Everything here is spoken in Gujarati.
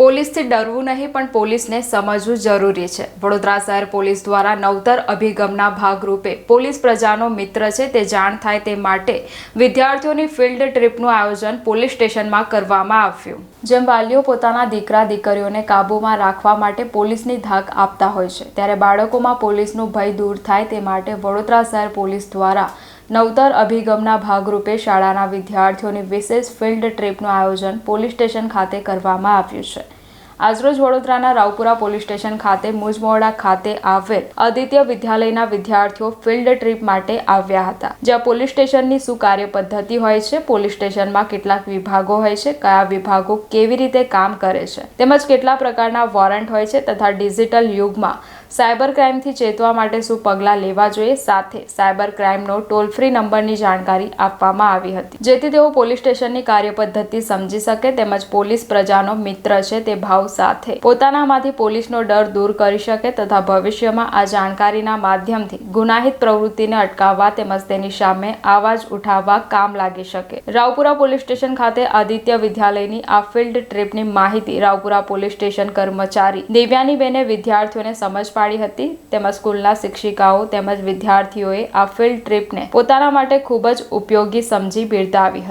પોલીસથી ડરવું નહીં, પણ પોલીસને સમજવું જરૂરી છે. વડોદરા શહેર પોલીસ દ્વારા નવતર અભિગમના ભાગરૂપે પોલીસ પ્રજાનો મિત્ર છે તે જાણ થાય તે માટે વિદ્યાર્થીઓની ફિલ્ડ ટ્રીપનું આયોજન પોલીસ સ્ટેશનમાં કરવામાં આવ્યું. જેમ વાલીઓ પોતાના દીકરા દીકરીઓને કાબૂમાં રાખવા માટે પોલીસની ધાક આપતા હોય છે, ત્યારે બાળકોમાં પોલીસનું ભય દૂર થાય તે માટે વડોદરા શહેર પોલીસ દ્વારા નવતર અભિગમના ભાગરૂપે શાળાના વિદ્યાર્થીઓની વિશેષ ફિલ્ડ ટ્રીપનું આયોજન પોલીસ સ્ટેશન ખાતે કરવામાં આવ્યું છે. આજરોજ વડોદરાના રાવપુરા પોલીસ સ્ટેશન ખાતે મુજમોડા ખાતે આવેલ આદિત્ય વિદ્યાલયના વિદ્યાર્થીઓ ફિલ્ડ ટ્રીપ માટે આવ્યા હતા. જ્યાં પોલીસ સ્ટેશનની શું કાર્ય પદ્ધતિ હોય છે, પોલીસ સ્ટેશનમાં કેટલાક વિભાગો હોય છે, કયા વિભાગો કેવી રીતે કામ કરે છે, તેમજ કેટલા પ્રકારના વોરંટ હોય છે તથા ડિજિટલ યુગમાં સાયબર ક્રાઇમથી ચેતવા માટે શું પગલાં લેવા જોઈએ? સાથે સાયબર ક્રાઇમનો ટોલ ફ્રી નંબરની જાણકારી આપવામાં આવી હતી. જેથી તેઓ પોલીસ સ્ટેશનની કાર્યપદ્ધતિ સમજી શકે તેમજ પોલીસ પ્રજાનો મિત્ર છે તે ભાવ સાથે પોતાનામાંથી પોલીસનો ડર દૂર કરી શકે તથા ભવિષ્યમાં આ જાણકારીના માધ્યમથી ગુનાહિત પ્રવૃત્તિને અટકાવવા તેમજ તેની સામે આવાજ ઉઠાવવા કામ લાગી શકે. રાવપુરા પોલીસ સ્ટેશન ખાતે આદિત્ય વિદ્યાલયની આ ફિલ્ડ ટ્રીપની માહિતી રાવપુરા પોલીસ સ્ટેશન કર્મચારી દિવ્યાની બેને વિદ્યાર્થીઓને સમજ પાડી હતી. તેમજ સ્કૂલના શિક્ષિકાઓ તેમજ વિદ્યાર્થીઓએ આ ફિલ્ડ ટ્રીપને પોતાના માટે ખૂબ જ ઉપયોગી સમજી બિરદાવી હતી.